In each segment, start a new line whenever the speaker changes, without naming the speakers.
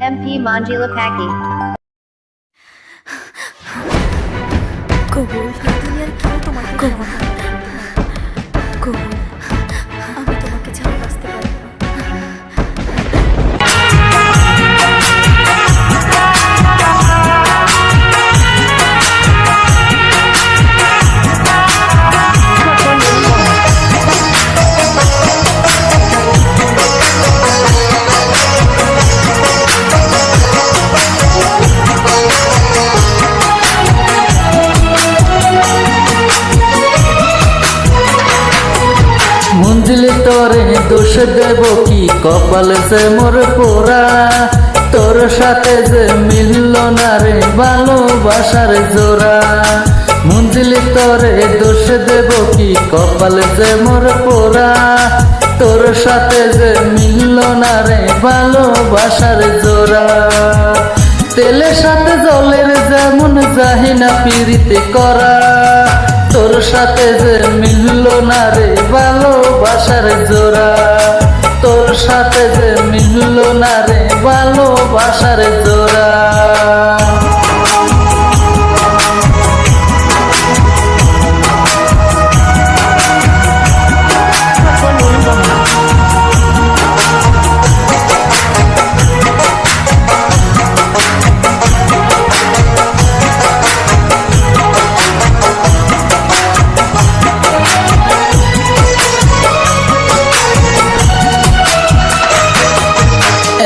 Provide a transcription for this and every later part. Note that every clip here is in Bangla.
MP Manji Paki.
Go, go, go, go, go, go, go, go, go, go, go, go, go, go,
মুঞ্জলি তোরে দোষ দেব কি? কপাল সে মোর পোড়া। তোর সাথে যে মিলল না রে ভালোবাসার জোড়া। মুঞ্জলি তোরে দোষ দেব কি? কপাল যে মোর পোড়া। তোর সাথে যে মিলল না রে ভালোবাসার জোড়া। তেলের সাথে জলের যেমন জাহিনা পিরিতে করা। তোর সাথে যে মিলল না রে ভালোবাসার জোড়া। তোর সাথে যে মিলল না রে ভালোবাসার জোড়া।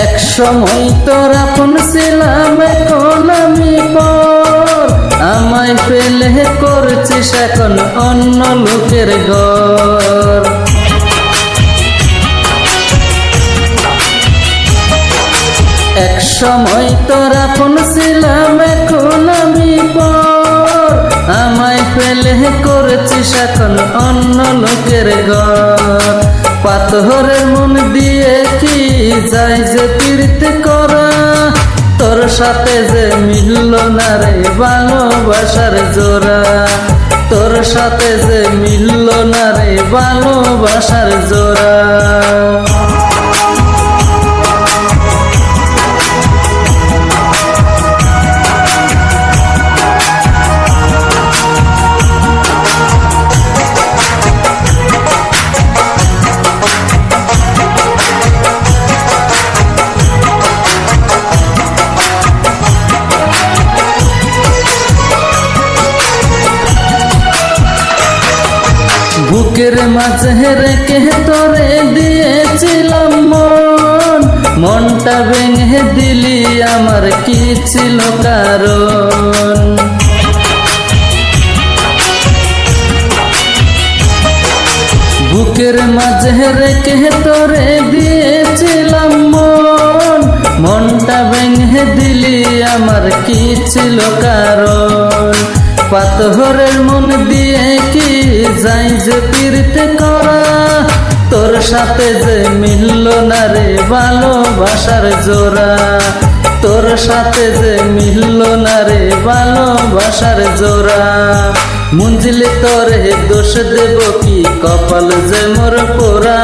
এক সময় তোর আপন ছিলাম, এখন আমি পর। আমায় পেলে করছিস এখন অন্য লোকের ঘর। এক সময় তোর আপন ছিলাম, এখন আমি পর। আমায় পেলে করেছিস এখন অন্য লোকের ঘর। পাথরের মন দিয়ে কি যাই যে তীর্থ করা? তোর সাথে যে মিলল না রে ভালোবাসার জোড়া? তোর সাথে যে মিলল না রে ভালোবাসার জোড়া? বুকের মাঝে রেখে তোরে দিয়েছিলাম মন। মনটা ভেঙে দিলি আমার কি ছিল কারণ? বুকের মাঝে রেখে তোরে পাথরের মন দিয়ে কি যাই যে পীড়িতে করা? তোর সাথে যে মিলল না রে ভালোবাসার জোড়া? তোর সাথে যে মিলল না রে ভালোবাসার জোড়া? মুঞ্জলি তোরে দোষ দেব কি কপাল যে মোর পোড়া?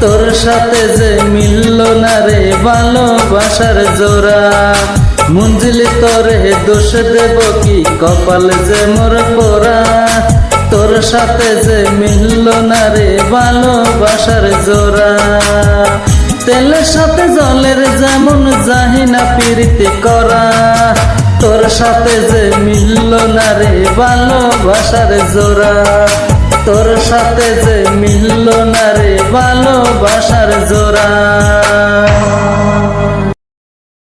তোর সাথে যে মিলল না রে ভালোবাসার জোড়া? মুঞ্জলি তোরে দোষ দেব কি? কপাল যে মোর পোড়া, তোর সাথে যে মিলল না রে ভালোবাসার জোড়া। তেলের সাথে জলের যেমন জাহিনা পিরিতি করা, তোর সাথে যে মিলল না রে ভালোবাসার জোড়া। তোর সাথে যে মিলল না রে ভালো